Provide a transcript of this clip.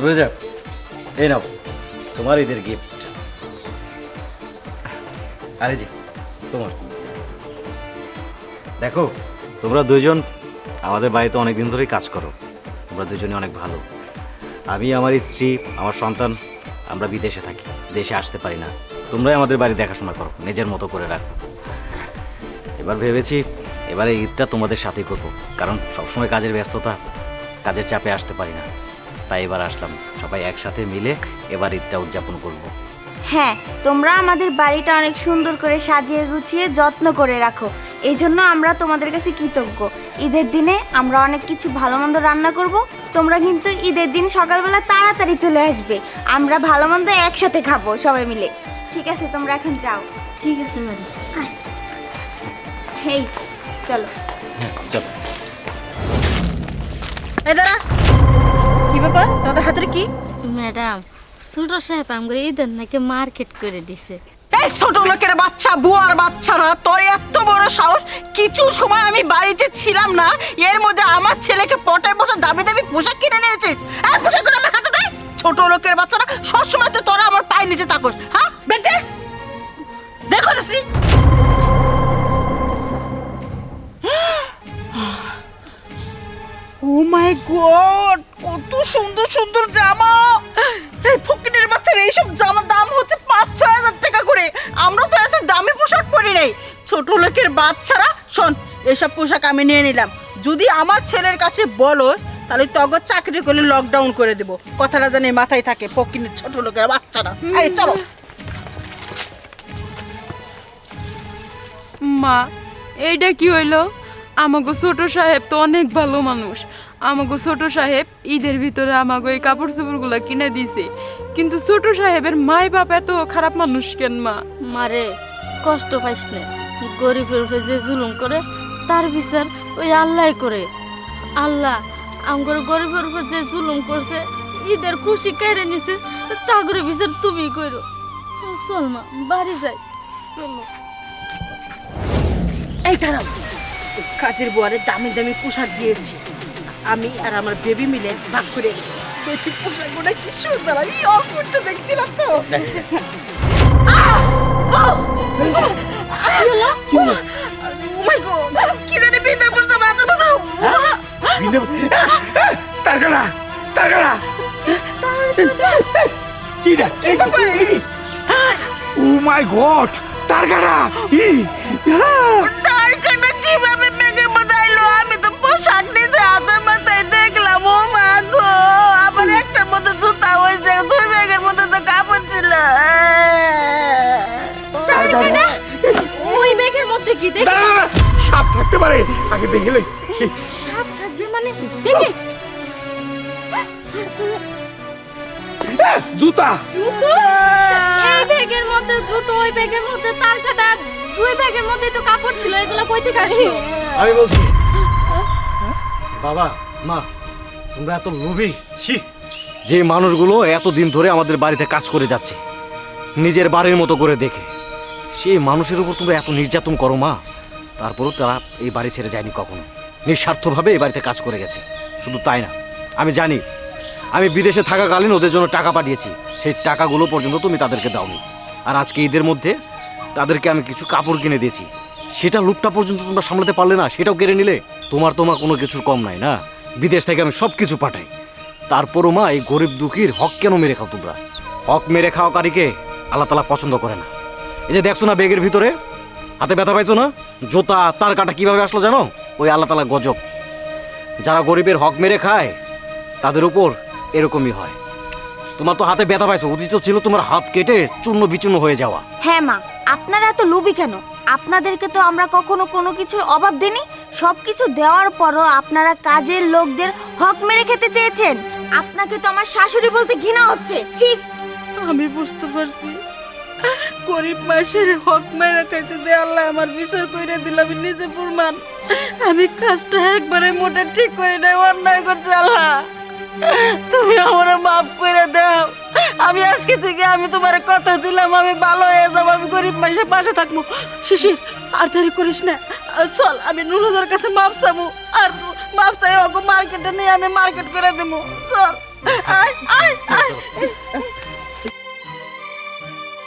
যাও এই নাও, তোমার ঈদের গিফট আরে জি তোমার। দেখো, তোমরা দুইজন আমাদের বাড়িতে অনেক দিন ধরেই কাজ করো। তোমরা দুজনে অনেক ভালো। আমি, আমার স্ত্রী, আমার সন্তান, আমরা বিদেশে থাকি। দেশে আসতে পারি না। তোমরাই আমাদের বাড়ি দেখাশোনা করো, নিজের মতো করে রাখো। এবার ভেবেছি, এবারে ঈদটা তোমাদের সাথেই করব। কারণ সবসময় কাজের ব্যস্ততা, কাজের চাপে আসতে পারি না। তাই এবার আসলাম। সবাই একসাথে মিলে এবার ঈদটা উদযাপন করব। হ্যাঁ তোমরা আমাদের বাড়িটা অনেক সুন্দর করে সাজিয়ে গুছিয়ে যত্ন করে রাখো। এই জন্য আমরা তোমাদের কাছে কৃতজ্ঞ। ঈদের দিনে আমরা অনেক কিছু ভালো মন্দ রান্না করব। তোমরা কিন্তু ঈদের দিন সকালবেলা তাড়াতাড়ি চলে আসবে। আমরা ভালো মন্দ একসাথে খাব সবাই মিলে। ঠিক আছে তোমরা এখন যাও। ঠিক আছে ম্যাডাম। হেই চলো। চলো। এই দাঁড়া। ব্যাপার তোদের হাতের কি? ম্যাডাম ছোট সাহেব আমগুলো ঈদের নাকি মার্কেট করে দিছে। এই ছোট লোকের বাচ্চা বুয়ার বাচ্চারা তোর এত বড় সাহস কিছু সময় আমি বাড়িতে ছিলাম না এর মধ্যে আমার ছেলেকে পটায় পটায় দামি দামি পোশাক কিনে নিয়েছিস। আর পোশাক আমার হাতে দেয় ছোট লোকের বাচ্চারা সবসময় তো তোরা আমার পায়ের নিচে তাকস হ্যাঁ বেঁচে দেখো দেখছি ও মাই গড কত সুন্দর সুন্দর জামা। এই ফকিনের বাচ্চার এইসব জামার দাম হচ্ছে পাঁচ, ছয় হাজার টাকা করে। আমরা তো এত দামি পোশাক পরি নাই। ছোট লোকের বাচ্চারা, শোন, এসব পোশাক আমি নিয়ে নিলাম। যদি আমার ছেলের কাছে বলস, তাহলে তগর চাকরি করলে লকডাউন করে দেব। কথাটা জানি মাথায় থাকে ফকিনের ছোট লোকের বাচ্চারা। এই, চলো। মা, এইটা কি হইল? আমাগো ছোট সাহেব তো অনেক ভালো মানুষ। আমাগো ছোট সাহেব ঈদের ভিতরে আমাগো এই কাপড় চোপড়গুলো কিনে দিছে। কিন্তু ছোট সাহেবের মাই বাপ এত খারাপ মানুষ কেন মা? মারে কষ্ট পাইস না। গরিবের উপরে যে জুলুম করে তার বিচার ওই আল্লাহ করে। আল্লাহ আমগর গরিবের উপর যে জুলুম করছে ঈদের খুশি কেড়ে নিছে তাগরে বিচার তুমি করো। চল মা বাড়ি যাই। চলো এই দাঁড়াও। কাজের বুয়ারে দামি দামি পোশাক দিয়েছি। আমি আর আমার বেবি মিলে ভাগ করে। দেখি পোশাকগুলো কি সুন্দর আমি অপূর্ণ দেখছিলাম তো! Oh! কি জানি বিন্দা পড়ছে মাথার মতো তারকারা তারকারা কি রে? কি ব্যাপার? ও মাই গড তারকারা ই থাকতে পারে? আগে দেখলে সাপ থাকবে মানে? দেখি। জুতা! জুতো? এই ব্যাগের মধ্যে জুতো ওই ব্যাগের মধ্যে তার কাটা দুই ব্যাগের মধ্যে তো কাপড় ছিল এগুলো কই থেকে আসলো? আমি বলছি বাবা মা তোমরা এত লোভী ছি! যে মানুষগুলো এতদিন ধরে আমাদের বাড়িতে কাজ করে যাচ্ছে নিজের বাড়ির মতো করে দেখে সেই মানুষের উপর তোমরা এত নির্যাতন করো মা। তারপরেও তারা এই বাড়ি ছেড়ে যায়নি কখনো। নিঃস্বার্থভাবে এই বাড়িতে কাজ করে গেছে। শুধু তাই না, আমি জানি, আমি বিদেশে থাকাকালীন ওদের জন্য টাকা পাঠিয়েছি। সেই টাকাগুলো পর্যন্ত তুমি তাদেরকে দাওনি। আর আজকে ঈদের মধ্যে তাদেরকে আমি কিছু কাপড় কিনে দিয়েছি। সেটা লুপটা পর্যন্ত তোমরা সামলাতে পারলে না, সেটাও কেড়ে নিলে। তোমার তোমার কোনো কিছুর কম নাই না? বিদেশ থেকে আমি সব কিছু পাঠাই। তারপরও মা, এই গরিব দুঃখীর হক কেন মেরে খাও তোমরা? হক মেরে খাওয়া কারিকে আল্লাহ তালা পছন্দ করে না। এই যে দেখছ না বেগের ভিতরে? হাতে ব্যথা পাইছো না? জোতা তার কাটা কীভাবে আসলো জানো? ওই আল্লাহ তালা গজব। যারা গরিবের হক মেরে খায় তাদের উপর এরকমই হয়। তোমার তো হাতে ব্যথা পাইছো উচিত ছিল তোমার হাত কেটে চূর্ণ বিচূর্ণ হয়ে যাওয়া। হ্যাঁ মা আপনারা এত লুবি কেন? আপনাদেরকে তো আমরা কখনো কোনো কিছুর অভাব দিইনি। সব কিছু দেওয়ার পরও আপনারা কাজের লোকদের হক মেরে খেতে চেয়েছেন। আপনাকে তো আমার শাশুড়ি বলতে ঘৃণা হচ্ছে। ঠিক আমি বুঝতে পারছি। গরিব মাসের হক দে আল্লাহ আমার বিচার কইরে দিল, আমি নিজে প্রমাণ। আমি কাজটা একবারে মোটে ঠিক করে নাই, অন্যায় করছে আল্লাহ। তুমি আমার মাফ করে দাও। আমি আজকে থেকে আমি তোমার কথা দিলাম, আমি ভালো হয়ে যাব, আমি গরিব মাসের পাশে থাকব। শিশির, আর দেরি করিস না। চল, আমি নুরুজার কাছে মাপ চাবো। আর মাপ চাই ওকে মার্কেটে নিয়ে আমি মার্কেট করে দেবো। চল। আয় আয় আয়।